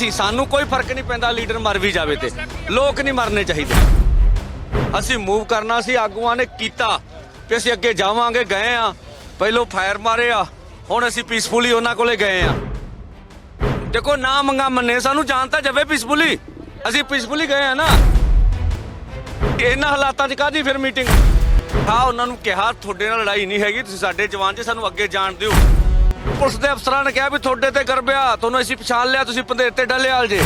ਸੀ, ਸਾਨੂੰ ਕੋਈ ਫ਼ਰਕ ਨਹੀਂ ਪੈਂਦਾ, ਲੀਡਰ ਮਰ ਵੀ ਜਾਵੇ ਤੇ। ਲੋਕ ਨਹੀਂ ਮਰਨੇ ਚਾਹੀਦੇ। ਅਸੀਂ ਮੂਵ ਕਰਨਾ ਸੀ, ਆਗੂਆਂ ਨੇ ਕੀਤਾ ਤੇ ਅਸੀਂ ਅੱਗੇ ਜਾਵਾਂਗੇ, ਗਏ ਆ ਪਹਿਲੋਂ ਫਾਇਰ ਮਾਰੇ ਆ, ਹੁਣ ਅਸੀਂ ਪੀਸਫੁਲੀ ਉਹਨਾਂ ਕੋਲੇ ਗਏ ਆ ਦੇਖੋ, ਨਾ ਮੰਗਾ ਮੰਨੇ, ਸਾਨੂੰ ਜਾਣ ਤਾਂ ਜਾਵੇ ਪੀਸਫੁਲੀ ਅਸੀਂ ਪੀਸਫੁਲੀ ਗਏ ਆ ਨਾ। ਇਹਨਾਂ ਹਾਲਾਤਾਂ 'ਚ ਕਾਦੀ ਫਿਰ ਮੀਟਿੰਗ ਹਾਂ ਉਹਨਾਂ ਨੂੰ ਕਿਹਾ, ਤੁਹਾਡੇ ਨਾਲ ਲੜਾਈ ਨਹੀਂ ਹੈਗੀ, ਤੁਸੀਂ ਸਾਡੇ ਜਵਾਨ 'ਚ ਸਾਨੂੰ ਅੱਗੇ ਜਾਣ ਦਿਓ। ਪੁਲਿਸ ਦੇ ਅਫਸਰਾਂ ਨੇ ਕਿਹਾ ਵੀ ਤੁਹਾਡੇ ਤੇ ਕਰਬਿਆ ਤੁਹਾਨੂੰ ਅਸੀਂ ਪਛਾਣ ਲਿਆ ਤੁਸੀਂ ਪੰਧੇਰ ਤੇ ਡੱਲੇਵਾਲ ਜੇ।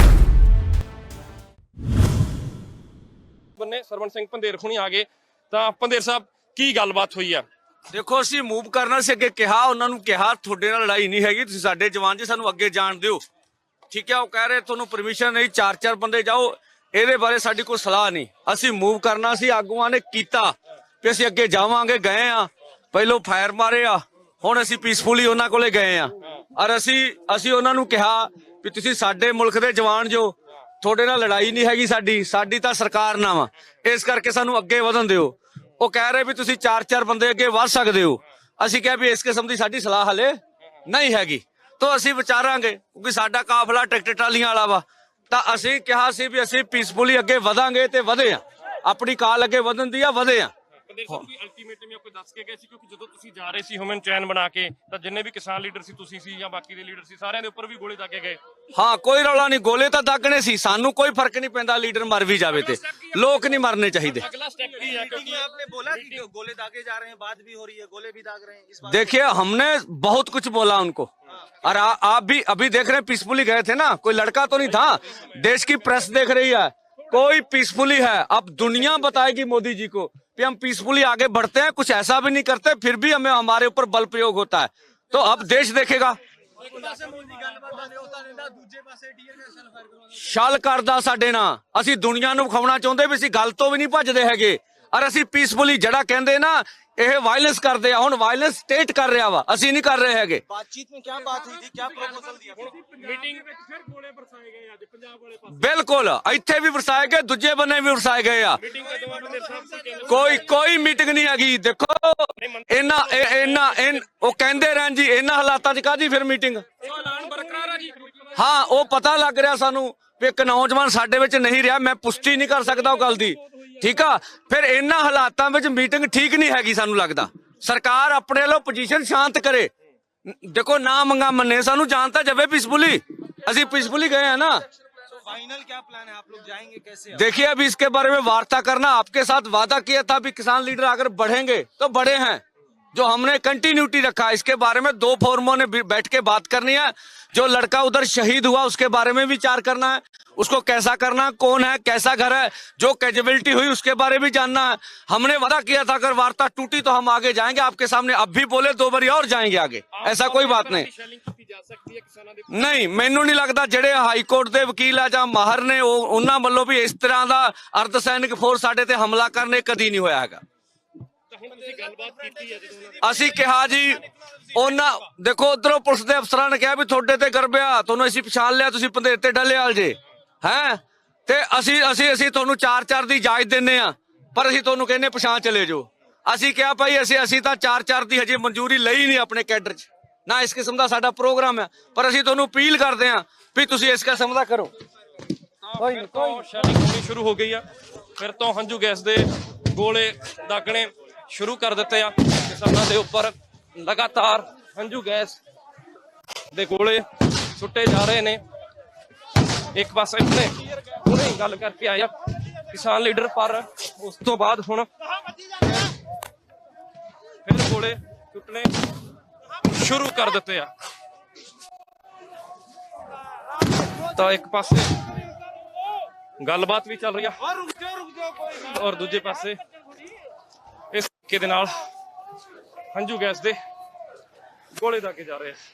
ਬੰਨੇ ਸਰਵਣ ਸਿੰਘ ਪੰਧੇਰ ਖੁਣੀ ਆ ਗਏ। ਤਾਂ ਪੰਧੇਰ ਸਾਹਿਬ ਕੀ ਗੱਲਬਾਤ ਹੋਈ ਆ? ਦੇਖੋ ਅਸੀਂ ਮੂਵ ਕਰਨਾ ਸੀ ਅੱਗੇ ਕਿਹਾ ਉਹਨਾਂ ਨੂੰ ਕਿਹਾ ਤੁਹਾਡੇ ਨਾਲ ਲੜਾਈ ਨਹੀਂ ਹੈਗੀ ਤੁਸੀਂ ਸਾਡੇ ਜਵਾਨ ਜੀ ਸਾਨੂੰ ਅੱਗੇ ਜਾਣ ਦਿਓ। ਠੀਕ ਹੈ ਉਹ ਕਹਿ ਰਹੇ ਤੁਹਾਨੂੰ ਪਰਮਿਸ਼ਨ ਨਹੀਂ ਚਾਰ ਚਾਰ ਬੰਦੇ ਜਾਓ ਇਹਦੇ ਬਾਰੇ ਸਾਡੀ ਕੋਈ ਸਲਾਹ ਨਹੀਂ। ਅਸੀਂ ਮੂਵ ਕਰਨਾ ਸੀ ਆਗੂਆਂ ਨੇ ਕੀਤਾ ਵੀ ਅਸੀਂ ਅੱਗੇ ਜਾਵਾਂਗੇ ਗਏ ਆ ਪਹਿਲੋਂ ਫਾਇਰ ਮਾਰੇ ਆ ਹੁਣ ਅਸੀਂ ਪੀਸਫੁਲੀ ਉਹਨਾਂ ਕੋਲੇ ਗਏ ਆ ਔਰ ਅਸੀਂ ਅਸੀਂ ਉਹਨਾਂ ਨੂੰ ਕਿਹਾ ਵੀ ਤੁਸੀਂ ਸਾਡੇ ਮੁਲਕ ਦੇ ਜਵਾਨ ਜੋ, ਤੁਹਾਡੇ ਨਾਲ ਲੜਾਈ ਨਹੀਂ ਹੈਗੀ ਸਾਡੀ ਸਾਡੀ ਤਾਂ ਸਰਕਾਰ ਨਾਲ ਵਾ ਇਸ ਕਰਕੇ ਸਾਨੂੰ ਅੱਗੇ ਵਧਣ ਦਿਓ। ਉਹ ਕਹਿ ਰਹੇ ਵੀ ਤੁਸੀਂ ਚਾਰ ਚਾਰ ਬੰਦੇ ਅੱਗੇ ਵਧ ਸਕਦੇ ਹੋ। ਅਸੀਂ ਕਿਹਾ ਵੀ ਇਸ ਕਿਸਮ ਦੀ ਸਾਡੀ ਸਲਾਹ ਹਲੇ ਨਹੀਂ ਹੈਗੀ। ਤਾਂ ਅਸੀਂ ਵਿਚਾਰਾਂਗੇ, ਕਿਉਂਕਿ ਸਾਡਾ ਕਾਫਲਾ ਟਰੈਕਟਰ ਟਰਾਲੀਆਂ ਵਾਲਾ ਵਾ। ਤਾਂ ਅਸੀਂ ਕਿਹਾ ਸੀ ਵੀ ਅਸੀਂ ਪੀਸਫੁਲੀ ਅੱਗੇ ਵਧਾਂਗੇ ਤੇ ਵਧੇ ਆ। ਆਪਣੀ ਕਾਲ ਅੱਗੇ ਵਧਣ ਦੀ ਆ, ਵਧੇ ਆ। ਪੰਧੇਰ ਸਾਹਿਬ ਕੋਈ ਅਲਟੀਮੇਟਮ ਕੋਈ ਦੱਸ ਕੇ ਗਏ ਸੀ ਕਿਉਂਕਿ ਜਦੋਂ ਤੁਸੀਂ ਜਾ ਰਹੇ ਸੀ ਹਿਊਮਨ ਚੈਨ ਬਣਾ ਕੇ ਤਾਂ ਜਿੰਨੇ ਵੀ ਕਿਸਾਨ ਲੀਡਰ ਸੀ ਤੁਸੀਂ ਸੀ ਜਾਂ ਬਾਕੀ ਦੇ ਲੀਡਰ ਸੀ ਸਾਰਿਆਂ ਦੇ ਉੱਪਰ ਵੀ ਗੋਲੇ ਦਾਗੇ ਗਏ ਹਾਂ ਕੋਈ ਰੌਲਾ ਨਹੀਂ ਗੋਲੇ ਤਾਂ ਦਾਗਣੇ ਸੀ ਸਾਨੂੰ ਕੋਈ ਫਰਕ ਨਹੀਂ ਪੈਂਦਾ ਲੀਡਰ ਮਰ ਵੀ ਜਾਵੇ ਤੇ ਲੋਕ ਨਹੀਂ ਮਰਨੇ ਚਾਹੀਦੇ ਅਗਲਾ ਸਟੈਪ ਕੀ ਹੈ मीटिंग में आपने बोला कि गोले दागे जा रहे हैं बात भी हो रही है गोले भी दाग रहे हैं इस बात देखिए हमने बहुत कुछ बोला उनको और आ, आप भी अभी देख रहे हैं पीसफुली गए थे ना कोई लड़का तो नहीं था देश की प्रेस देख रही है कोई पीसफुली है अब दुनिया बताएगी मोदी जी को कि हम पीसफुली आगे बढ़ते हैं कुछ ऐसा भी नहीं करते फिर भी हमें हमारे ऊपर बल प्रयोग होता है तो अब देश देखेगा ਛਲ ਕਰਦਾ ਸਾਡੇ ਨਾਲ ਅਸੀਂ ਦੁਨੀਆ ਨੂੰ ਵਿਖਾਉਣਾ ਚਾਹੁੰਦੇ ਵੀ ਅਸੀਂ ਗੱਲ ਤੋਂ ਵੀ ਨਹੀਂ ਭੱਜਦੇ ਹੈਗੇ ਔਰ ਅਸੀਂ ਪੀਸਫੁਲੀ ਜਿਹੜਾ ਕਹਿੰਦੇ ਨਾ ਇਹ ਵਾਇਲੈਂਸ ਕਰਦੇ ਆ ਹੁਣ ਵਾਇਲੈਂਸ ਸਟੇਟ ਕਰ ਰਿਹਾ ਵਾ ਅਸੀਂ ਨਹੀਂ ਕਰ ਰਹੇ ਹੈਗੇ। ਬਾਤਚੀਤ ਵਿੱਚ ਕੀ ਬਾਤ ਹੋਈ ਸੀ ਕੀ ਪ੍ਰਪੋਜ਼ਲ ਦਿਆ ਮੀਟਿੰਗ ਵਿੱਚ ਫਿਰ ਗੋਲੇ ਵਰਸਾਏ ਗਏ ਅੱਜ ਪੰਜਾਬ ਵਾਲੇ ਪਾਸੇ। ਬਿਲਕੁਲ ਇੱਥੇ ਵੀ ਵਰਸਾਏ ਗਏ ਦੂਜੇ ਬੰਨੇ ਵੀ ਵਰਸਾਏ ਗਏ ਆ। ਕੋਈ ਕੋਈ ਮੀਟਿੰਗ ਨਹੀਂ ਹੈਗੀ ਦੇਖੋ। ਇਹਨਾਂ ਇਹਨਾਂ ਉਹ ਕਹਿੰਦੇ ਰਹਿਣ ਜੀ ਇਹਨਾਂ ਹਾਲਾਤਾਂ 'ਚ ਕਾਦੀ ਫਿਰ ਮੀਟਿੰਗ ਹਾਂ ਉਹ ਪਤਾ ਲੱਗ ਰਿਹਾ ਸਾਨੂੰ ਵੀ ਇੱਕ ਨੌਜਵਾਨ ਸਾਡੇ ਵਿੱਚ ਨਹੀਂ ਰਿਹਾ ਮੈਂ ਪੁਸ਼ਟੀ ਨਹੀਂ ਕਰ ਸਕਦਾ ਉਹ ਗੱਲ ਦੀ। ਠੀਕ ਆ ਫਿਰ ਇਹਨਾਂ ਹਾਲਾਤਾਂ ਵਿੱਚ ਮੀਟਿੰਗ ਠੀਕ ਨਹੀਂ ਹੈਗੀ ਸਾਨੂੰ ਲੱਗਦਾ ਸਰਕਾਰ ਆਪਣੇ ਵੱਲੋਂ ਪੋਜੀਸ਼ਨ ਸ਼ਾਂਤ ਕਰੇ ਦੇਖੋ ਨਾ ਮੰਗਾ ਮੰਨੇ ਸਾਨੂੰ ਜਾਣ ਤਾਂ ਜਾਵੇ ਪੀਸਫੁਲੀ ਅਸੀਂ ਪੀਸਫੁਲੀ ਗਏ ਆ ਨਾ फाइनल क्या प्लान है आप लोग जाएंगे कैसे देखिए अभी इसके बारे में वार्ता करना आपके साथ वादा किया था भी किसान लीडर अगर बढ़ेंगे तो बढ़े हैं जो हमने कंटिन्यूटी रखा इसके बारे में दो फोरमों ने भी बैठ के बात करनी है जो लड़का उधर शहीद हुआ उसके बारे में विचार करना है उसको कैसा करना कौन है कैसा घर है जो कैजुअलिटी हुई उसके बारे में जानना है हमने वादा किया था अगर वार्ता टूटी तो हम आगे जाएंगे आपके सामने अब भी बोले दो बारी और जाएंगे आगे ऐसा कोई बात नहीं ਸ਼ੈਲਿੰਗ ਕੀਤੀ ਜਾ ਸਕਦੀ ਹੈ ਕਿਸਾਨਾਂ ਦੇ ਨਹੀਂ ਮੈਨੂੰ ਨਹੀਂ ਲੱਗਦਾ ਜਿਹੜੇ ਹਾਈ ਕੋਰਟ ਦੇ ਵਕੀਲ ਆ ਜਾਂ ਮਾਹਰ ਨੇ ਉਹ ਉਹਨਾਂ ਵੱਲੋਂ ਵੀ ਇਸ ਤਰ੍ਹਾਂ ਦਾ ਅਰਧ ਸੈਨਿਕ ਫੋਰਸ ਸਾਡੇ ਤੇ ਹਮਲਾ ਕਰਨੇ ਕਦੀ ਨਹੀਂ ਹੋਇਆ ਹੈਗਾ ਤਾਂ ਹੁਣ ਤੁਸੀਂ ਗੱਲਬਾਤ ਕੀਤੀ ਹੈ ਜਦੋਂ ਉਹਨਾਂ ਅਸੀਂ ਕਿਹਾ ਜੀ ਉਹਨਾਂ ਦੇਖੋ ਉਧਰੋਂ ਪੁਲਿਸ ਦੇ ਅਫਸਰਾਂ ਨੇ ਕਿਹਾ ਵੀ ਤੁਹਾਡੇ ਤੇ ਕਰਬਿਆ ਤੁਹਾਨੂੰ ਅਸੀਂ ਪਛਾਣ ਲਿਆ ਤੁਸੀਂ ਪੰਧੇਰ ਤੇ ਡੱਲੇਵਾਲ ਜੇ ਹੈ? ਤੇ ਅਸੀਂ ਅਸੀਂ ਅਸੀਂ ਤੁਹਾਨੂੰ ਚਾਰ ਚਾਰ ਦੀ ਇਜਾਜ਼ਤ ਦਿੰਨੇ ਆ ਪਰ ਅਸੀਂ ਤੁਹਾਨੂੰ ਕਹਿੰਨੇ ਪਛਾਣ ਚਲੇ ਜਾਓ। ਅਸੀਂ ਕਿਹਾ ਭਾਈ ਅਸੀਂ ਅਸੀਂ ਤਾਂ ਚਾਰ ਚਾਰ ਦੀ ਹਜੇ ਮਨਜ਼ੂਰੀ ਲਈ ਨਹੀਂ ਆਪਣੇ ਕੈਡਰ 'ਚ। ਨਾ ਇਸ ਕਿਸਮ ਦਾ ਸਾਡਾ ਪ੍ਰੋਗਰਾਮ ਹੈ ਪਰ ਅਸੀਂ ਤੁਹਾਨੂੰ ਅਪੀਲ ਕਰਦੇ ਹਾਂ ਵੀ ਤੁਸੀਂ ਇਸ ਕਿਸਮ ਦਾ ਕਰੋ। ਕੋਈ ਤੋਂ ਸ਼ੈਲਿੰਗ ਹੋਣੀ ਸ਼ੁਰੂ ਹੋ ਗਈ ਆ। ਫਿਰ ਤੋਂ ਹੰਝੂ ਗੈਸ ਦੇ ਗੋਲੇ ਦਾਗਣੇ ਸ਼ੁਰੂ ਕਰ ਦਿੱਤੇ ਆ। ਕਿਸਾਨਾਂ ਦੇ ਉੱਪਰ ਲਗਾਤਾਰ ਹੰਝੂ ਗੈਸ ਦੇ ਗੋਲੇ ਸੁੱਟੇ ਜਾ ਰਹੇ ਨੇ। ਇੱਕ ਪਾਸੇ ਉਹਨੇ ਹੀ ਗੱਲ ਕਰਕੇ ਆਇਆ ਕਿਸਾਨ ਲੀਡਰ ਪਰ ਉਸ ਤੋਂ ਬਾਅਦ ਹੁਣ ਫਿਰ ਗੋਲੇ ਸੁੱਟਣੇ ਸ਼ੁਰੂ ਕਰ ਦਿੱਤੇ ਆ। ਤਾਂ ਇੱਕ ਪਾਸੇ ਗੱਲਬਾਤ ਵੀ ਚੱਲ ਰਹੀ ਆ ਔਰ ਦੂਜੇ ਪਾਸੇ ਇਸ ਤਰੀਕੇ ਦੇ ਨਾਲ ਹੰਝੂ ਗੈਸ ਦੇ ਗੋਲੇ ਦਾਗੇ ਜਾ ਰਹੇ ਆ।